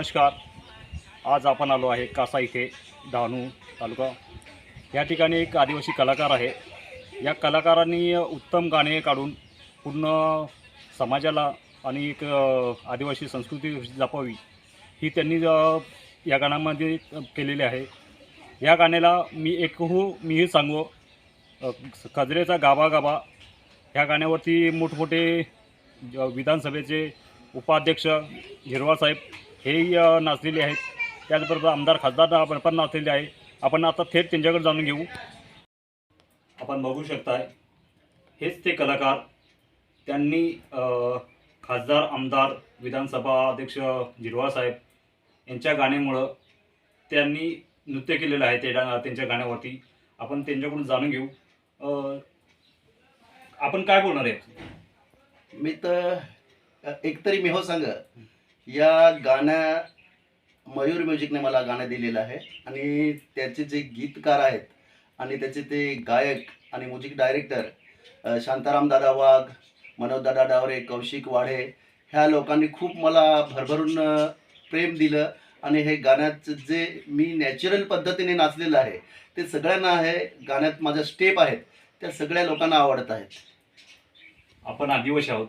नमस्कार. आज आपण आलो आहे कासा इथे डहाणू तालुका. या ठिकाणी एक आदिवासी कलाकार आहे. या कलाकारांनी उत्तम गाणे काढून पूर्ण समाजाला आणि एक आदिवासी संस्कृती जपावी ही त्यांनी या गाण्यामध्ये केलेली आहे. या गाण्याला मी एकहू मीही सांगू कजरेचा गाबा गाबा ह्या गाण्यावरती मोठमोठे विधानसभेचे उपाध्यक्ष हिरवा साहेब हेही अ, नाचलेले आहेत. त्याचबरोबर आमदार खासदार आपण पण नाचलेले आहे. आपण आता थेट त्यांच्याकडे जाणून घेऊ. आपण बघू शकताय हेच ते कलाकार त्यांनी खासदार आमदार विधानसभा अध्यक्ष साहेब यांच्या गाण्यामुळं त्यांनी नृत्य केलेलं आहे ते त्यांच्या गाण्यावरती. आपण त्यांच्याकडून जाणून घेऊ. आपण काय बोलणार आहे मी तर एकतरी मी हो सांग. या गाण्या मयूर म्युझिकने मला गाणं दिलेलं आहे. आणि त्याचे जे गीतकार आहेत आणि त्याचे ते गायक आणि म्युझिक डायरेक्टर शांताराम दादा वाघ मनोजदादा डावरे कौशिक वाढे ह्या लोकांनी खूप मला भरभरून प्रेम दिलं. आणि हे गाण्याचं जे मी नॅचरल पद्धतीने नाचलेलं आहे ते सगळ्यांना आहे गाण्यात माझ्या स्टेप आहेत. त्या सगळ्या लोकांना आवडत आहेत. आपण आदिवासी आहोत.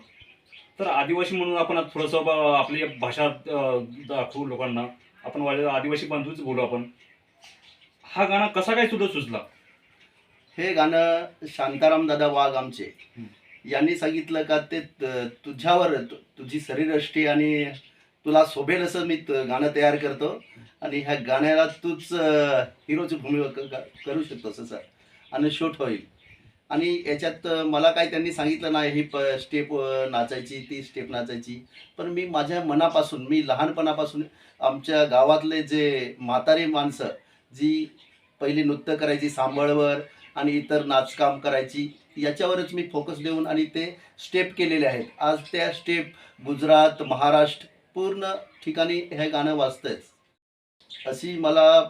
तर आदिवासी म्हणून आपण थोडंसं आपली भाषा दाखवू लोकांना. आपण आदिवासी बांधूच बोलू आपण. हा गाणं कसा काय सुद्धा सुचला? हे गाणं शांताराम दादा वाघ आमचे. यांनी सांगितलं का ते तुझ्यावर तुझी शरीरयष्टी आणि तुला शोभेल असं मी गाणं तयार करतो. आणि ह्या गाण्याला तूच हिरोची भूमिका करू शकतोस असं. आणि शूट होईल. आणि याच्यात मला काही त्यांनी सांगितलं नाही ही प स्टेप नाचायची ती स्टेप नाचायची. पण मी माझ्या मनापासून मी लहानपणापासून आमच्या गावातले जे म्हातारी माणसं जी पहिली नृत्य करायची सांबळवर आणि इतर नाचकाम करायची याच्यावरच मी फोकस देऊन आणि ते स्टेप केलेले आहेत. आज त्या स्टेप गुजरात महाराष्ट्र पूर्ण ठिकाणी हे गाणं वाजतंच अशी मला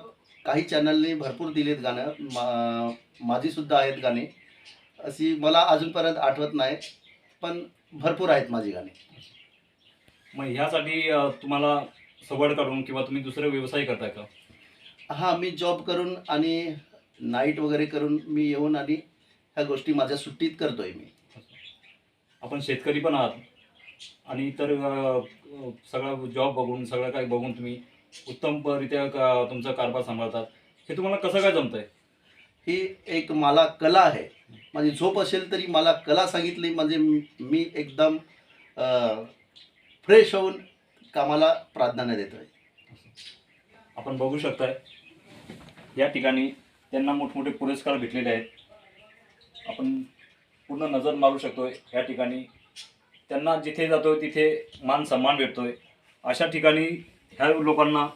काही चॅनलने भरपूर दिलेत गाणं. मा माझीसुद्धा आहेत गाणी. अशी मला अजूनपर्यंत आठवत नाही पण भरपूर आहेत माझी गाणी. मग ह्यासाठी अ, तुम्हाला सवड काढून किंवा तुम्ही दुसरे व्यवसाय करताय का? हां मी जॉब करून आणि नाईट वगैरे करून मी येऊन आणि ह्या गोष्टी माझ्या सुट्टीत करतोय मी. आपण शेतकरी पण आहात आणि अ, अ, सगळा जॉब बघून सगळं काही बघून तुम्ही उत्तमरित्या का- तुमचा कारभार सांभाळतात. हे तुम्हाला कसं काय जमतंय? ही एक मला कला आहे. माझी झोप असेल तरी मला कला सांगितली. म्हणजे मी- एकदम फ्रेश होऊन कामाला प्राधान्य देतोय. आपण बघू शकताय या ठिकाणी त्यांना मोठमोठे पुरस्कार भेटलेले आहेत. आपण पूर्ण नजर मारू शकतोय या ठिकाणी. त्यांना जिथे जातोय तिथे मान सन्मान भेटतोय. अशा ठिकाणी ह्या लोकांना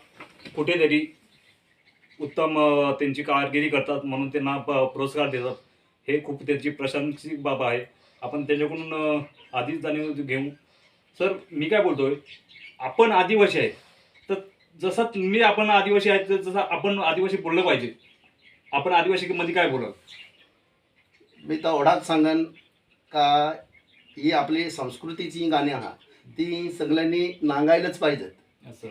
कुठेतरी उत्तम त्यांची कामगिरी करतात म्हणून त्यांना प- पुरस्कार देतात. हे खूप त्यांची प्रशंसिक बाब आहे. आपण त्याच्याकडून आधीच जाणीव घेऊ. सर मी काय बोलतोय? आपण आदिवासी आहे तर जसं तुम्ही आपण आदिवासी आहेत तर जसं आपण आदिवासी बोललं पाहिजे. आपण आदिवासी मध्ये काय बोलाल? मी तर एवढाच सांगन का ही आपली संस्कृतीची गाणी आहात ती सगळ्यांनी नांगायलाच पाहिजेत. असं.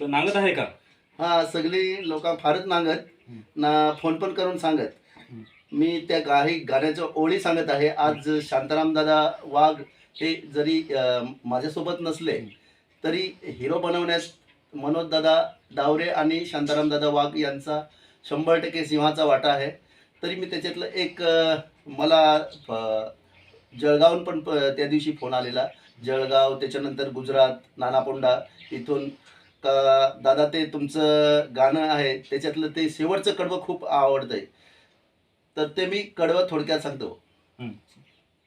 तर नांगत आहे का? हा सगळी लोक फारच नांगत. ना फोन पण करून सांगत. मी त्या काही गाण्याच्या ओळी सांगत आहे. आज शांताराम दादा वाघ हे जरी अं, माझ्यासोबत नसले तरी हिरो बनवण्यात मनोज दादा डावरे आणि शांताराम दादा वाघ यांचा शंभर टक्के सिंहाचा वाटा आहे. तरी मी त्याच्यातलं एक अं, मला अं, जळगावहून पण प- त्या दिवशी फोन आलेला. जळगाव त्याच्यानंतर गुजरात नानापोंडा इथून का दादा ते तुमचं गाणं आहे त्याच्यातलं ते शेवटचं कडवं खूप आवडतंय. तर ते मी कडवं थोडक्यात सांगतो.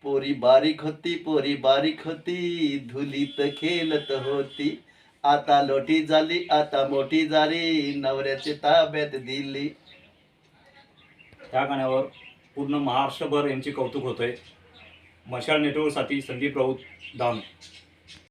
पोरी बारीक होती पोरी बारीक होती धुलीत खेळत होती. आता लोटी झाली आता मोठी झाली नवऱ्याचे ताब्यात दिली. ह्या गाण्यावर पूर्ण महाराष्ट्रभर यांचे कौतुक होतंय. मशाल नेटवर्कसाठी संदीप राऊत डाऊन